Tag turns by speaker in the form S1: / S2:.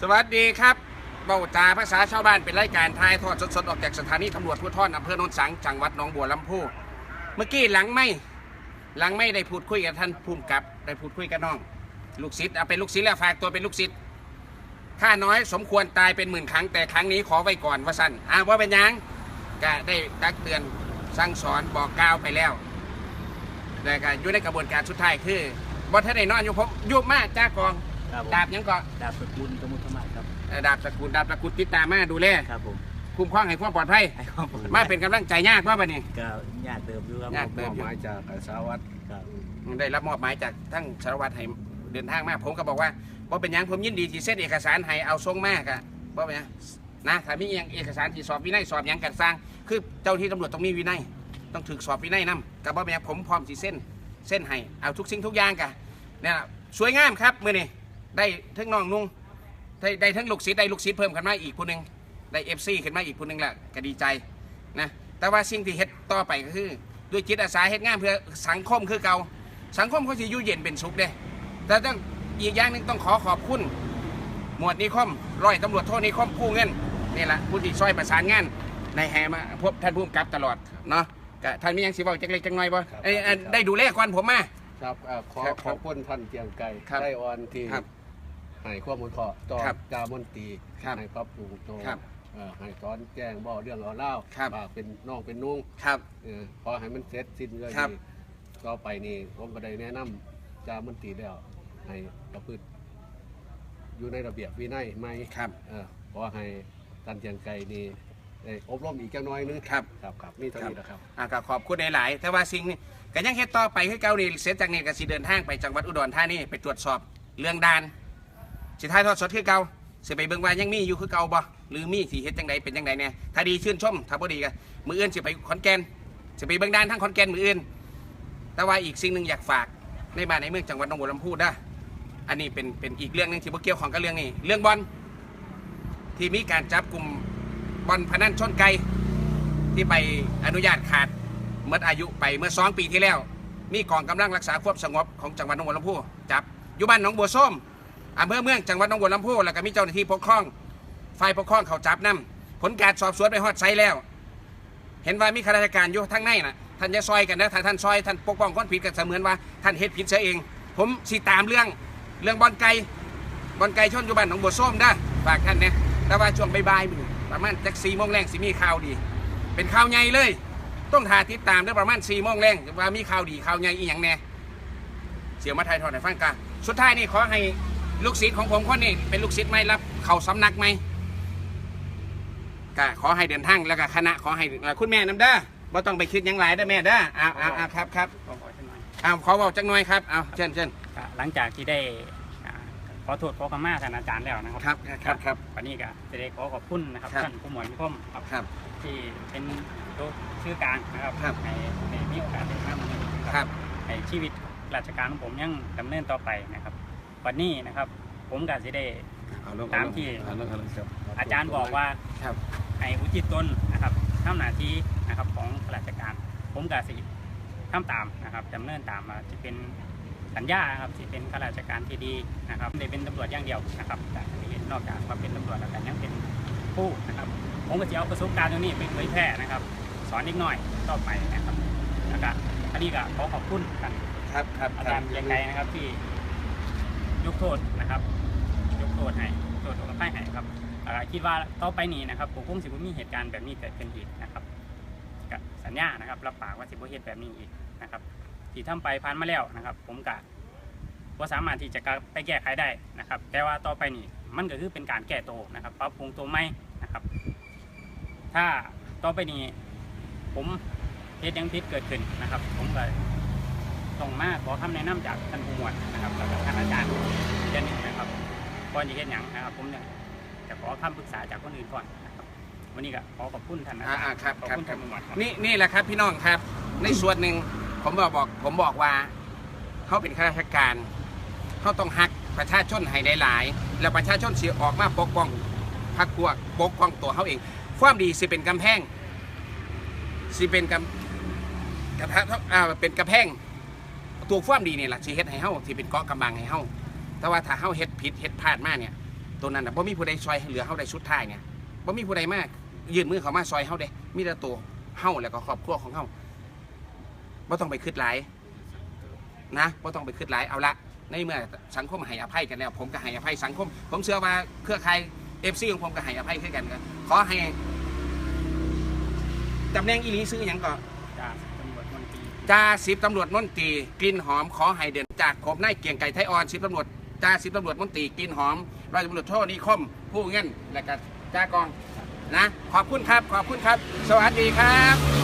S1: สวัสดีครับเบาจาภาษาชาวบ้านเป็นรายการทายทอดสดๆออกจากสถานีตำรวจภูธรอำเภอโนนสังจังหวัดหนองบัวลำพูเมื่อกี้หลังไม่หลังไม่ได้พูดคุยกับท่านภูมิกับได้พูดคุยกับน้อง ลูกศิษย์เอาเป็นลูกศิษย์แล้วฝากตัวเป็นลูกศิษย์ข้าน้อยสมควรตายเป็นหมื่นครั้งแต่ครั้งนี้ขอไว้ก่อนว่าสั้นอาว่าเป็นหยังก็ได้ตักเตือนสั่งสอนบอกกล่าวไปแล้วแต่ก็อยู่ในกระบวนการสุดท้ายคือบ่ท่านได้นอนอยู่ผมยุบมากจ้ากอง
S2: ครับผม
S1: ดาบหยังก็
S2: ดาบสกุลกมุทมาศครับ
S1: เอ่อดาบสกุลดาบสกุลติดตามมาดูแล
S2: ครับผม
S1: คุ้มครองให้ความปลอดภัย
S2: ให้ความปลอดภัย
S1: มาเป็นกำลังใจยากว่าบัดนี้
S2: ก็ยากเติมอยู่ครับ
S1: ยากเติ
S3: มอบหมายจากสารวัตร
S2: ครับ
S1: ได้รับมอบหมายจากทั้งสารวัตรให้เดินทางมาผมก็บอกว่าบ่เป็นหยังผมยินดีที่เซ็นเอกสารให้เอาส่งมากอะบ่เป็นหยังนะถ้ามีอหยังเอกสารที่สอบวินัยสอบหยังกันสร้าง คือเจ้าที่ตำรวจต้องมีวินัยต้องถึกสอบวินัยนํกับบ่เป็นหยังผมพร้อมสิเส้นเส้นให้เอาทุกสิ่งทุกอย่างกะเนี่ยสวยงามครับมื้อนี้ ได้ทั้งน้องนุ่งได้ได้ทั้งลูกศิษย์ได้ลูกศิษย์เพิ่มขึ้นมาอีกผู้หนึงได้ FC ขึ้นมาอีกผู้หนึงและก็ดีใจนะแต่ว่าสิ่งที่เฮ็ดต่อไปก็คือ ด้วยจิตอาสาเฮ็ดงานเพื่อสังคมคือเก่าสังคมเขาสิอยู่เย็นเป็นสุขเด้แต่ต้องอีกอย่างหนึงต้องขอขอบคุณ หมวดนิคมร้อยตำรวจโทนิคมกู้เงินนี่แหละผู้ที่ช่วยประสานงานในแห่มาพบท่านผู้กำกับตลอดเนาะก็ท่านมีหยังสิบอกจักเล็กจักน้อยบ่เอ้ยเอ้ยได้ดูแลก่อนผมมา
S3: ครับเอ่อขอ
S1: ครับ
S3: ขอบคุณท่านเจียงไก่
S1: ครับ
S3: ได้ออนที่
S1: ครับ
S3: ให้ข้อมูลขอต่อ
S1: ครับ
S3: จามนตรี
S1: ครับ
S3: ให้ปรับปรุงตัว
S1: ครับ
S3: เอ่อให้สอนแจ้งบ่เรื่องเอาเล่า
S1: ครับ
S3: ว่าเป็นน้องเป็นนุ่ง
S1: ครับ
S3: เออพอให้มันเสร็จสิ้นเลย
S1: ครับ
S3: นี่ต่อไปนี่ผมก็ได้แนะนำจามนตรีแล้วให้ประพฤติอยู่ในระเบียบวินัยไหม
S1: ครับ
S3: เออขอให้ท่านเจียงไก่นี่ได้อบรมอีกจักหน้อยนึง
S1: ครับ
S3: ครับครับนี่เท่านี้นะครับ
S1: อะก็ขอบคุณหลายๆแต่ว่าสิ่งนี้ก็ยังเฮ็ดต่อไปคือเก่านี่เสร็จจากนี้ก็สิเดินทางไปจังหวัดอุดรธานีไปตรวจสอบเรื่องด่าน สิท้ายทอดสดคือเก่าสิไปเบิ่งว่ายังมีอยู่คือเก่าบ่หรือมีสิเฮ็ดจังใดเป็นจังใดแน่ถ้าดีชื่นชมถ้าบ่ดีก็มืออื่นสิไปขอนแก่นสิไปเบิ่งด่านทั้งขอนแก่นมืออื่น แต่ว่าอีกสิ่งหนึ่งอยากฝากในบ้านในเมืองจังหวัดหนองบัวลำพูนะอันนี้เป็นเป็นอีกเรื่องหนึงที่บ่เกี่ยวของกับเรื่องนี้ เรื่องบอลที่มีการจับกลุ่มบอลพนันชนไก่ที่ไปอนุญาตขาดเมื่ออายุไปเมื่อสองปีที่แล้ว มีกองกำลังรักษาความสงบของจังหวัดหนองบัวลำพูจับอยู่บ้านหนองบัวส้ม อำเภอเมืองจังหวัดหนองบัวลำพูแล้วก็มีเจ้าหน้าที่ปกครองฝ่ายปกครองเขาจับนํผลการสอบสวนไปฮอดไซแล้ว เห็นว่ามีข้าราชการอยู่ทั้งในน่ะท่านจะซอยกันนะถ้าท่านซอยท่านปกป้องคนผิดก็เสมือนว่าท่านเฮ็ดผิดเสียเอง ผมสิตามเรื่องเรื่องบอลไก่บอลไก่ชนอยู่บ้านหนองบัวส้มได้ฝากท่านเนี่ยแต่ว่าช่วงบ่ายๆมื้อประมาณจักสี่โมงแรงสิมีข่าวดี เป็นข่าวใหญ่เลย ต้องหาติดตามได้ประมาณสี่โมงแรงว่ามีข่าวดีข่าวใหญ่อีหยังแน่เสียวมาไทยทอดให้ฟังกันสุดท้ายนี่ขอให้ ลูกศิษย์ของผมคนนี้เป็นลูกศิษย์ไหมรับเข้าสำนักไหมก็ขอให้เดินทางแล้วก็คณะขอให้เอ่อคุณแม่น้ำเด้อบ่ต้องไปคิดหยังหลายเด้อแม่เด้อเอาเอาเอาครับครับ
S2: ขอขอจังหน่อย
S1: เอาขอบอกจักหน่อยครับเอาเชิญเชิญ
S2: ก็หลังจากที่ได้อ่าขอโทษขอขมาท่านอาจารย์แล้วนะครับ
S1: ครับครับครับ
S2: วันนี้ก็จะได้ขอขอบคุณนะครับ
S1: ครับ
S2: ท่านผู้หมวดนิคมครับ
S1: ครับ
S2: ที่เป็นตัวชื่อกลางนะครับ
S1: ครับ
S2: ในในมีโอกาสได้ทำ
S1: ครับ
S2: ในชีวิตราชการของผมยังดำเนินต่อไปนะครับ วันนี้นะครับ ผมก็จะได้
S1: เอาลง
S2: ตามที่
S1: เอาลงเอาลงครับ
S2: อาจารย์บอกว่า
S1: ครับ
S2: ให้อุทิศตนนะครับทำหน้าที่นะครับของข้าราชการ ผมก็สิทำตามนะครับดำเนินตามมาจะเป็นสัญญาครับที่เป็นข้าราชการที่ดีนะครับได้เป็นตำรวจอย่างเดียวนะครับแต่ที่เห็นนอกจากมาเป็นตำรวจแล้วกันยังเป็นผู้นะครับ ผมก็จะเอาประสบการณ์ตรงนี้ไปเผยแพร่นะครับ สอนนิดหน่อยต่อไปนะครับแล้วก็อันนี้ก็ขอขอบคุณกัน
S1: ครับครับ
S2: อา
S1: ค
S2: จา
S1: รั
S2: ร
S1: บ
S2: ย์เพียงไกรนะครับที่ ยกโทษนะครับ ยกโทษให้โทษกับให้ให้ครับคิดว่าต่อไปนี้นะครับผมคงสิบ่มีเหตุการณ์แบบนี้เกิดขึ้นอีกนะครับสัญญานะครับรับปากว่าสิบ่เหตุแบบนี้อีกนะครับที่ทำไปผ่านมาแล้วนะครับ ผมกะว่าสามารถที่จะกไปแก้ไขได้นะครับ แต่ว่าต่อไปนี่มันก็คือเป็นการแก้ตัวนะครับปรับปรุงตัวใหม่นะครับ ถ้าต่อไปนี้ผมเหตุยังผิดเกิดขึ้นนะครับ ผมก็ ต้องมาขอคำแนะนำจากท่านผู้หมวดนะครับแล้วก็ท่านอาจารย์อีกท่านหนึ่งนะครับก่อนจะเห็นอย่างนะครับผมเนี่ยจะขอคำปรึกษาจากคนอื่นก่อนนะครับวันนี้ก็ขอขอบคุณท่านอา
S1: อ่า
S2: จาร
S1: อ่า
S2: ย์
S1: ครับ
S2: ขอบ
S1: ครับ
S2: คุณ
S1: ครั
S2: ท่า
S1: บ
S2: นผู้หมวดครับ
S1: นี่นี่แหละครับพี่น้องครับ ในส่วนหนึ่งผมบอกบอกผมบอกว่าเขาเป็นข้าราชการเขาต้องหักประชาชนให้ได้หลายแล้วประชาชนเสียออกมาปกป้องพรรคพวกปกป้องตัวเขาเอง ความดีสิเป็นกำแพงสิเป็นกำกระทะอ่าเป็นกระแพง ตัวความดีนี่แหละสิเฮ็ดให้เฮาสิเป็นเกาะกำบังให้เฮาแต่ว่าถ้าเฮาเฮ็ดผิดเฮ็ดพลาดมากเนี่ยตัวนั้นน่ะบ่มีผู้ใดซอยเหลือเฮาได้ชุดท้ายเนี่ยบ่มีผู้ใดมากยื่นมือเข้ามาซอยเฮาเด้ มีแต่ตัวเฮาแล้วก็ครอบครัวของเฮาบ่ต้องไปคิดหลายนะบ่ต้องไปคิดหลายเอาละในเมื่อสังคมให้อภัยกันแล้ว ผมก็ให้อภัยสังคม ผมเชื่อว่าเครือข่าย FC ของผมก็ให้อภัยคือกันก็ขอให้ตำแหน่งอีหลีซื้อหยังก็
S2: จากตำรว จ่า
S1: สิบตำรวจมนตรีกลิ่นหอมขอให้เดินจากขบนายเกียงไก่ไทยออนสิบตำรวจจ่าสิบตำรวจมนตรีกลิ่นหอมร้อยตำรวจโทนิคม ผู้เงินและก็จ่ากองนะขอบคุณครับ ขอบคุณครับ สวัสดีครับ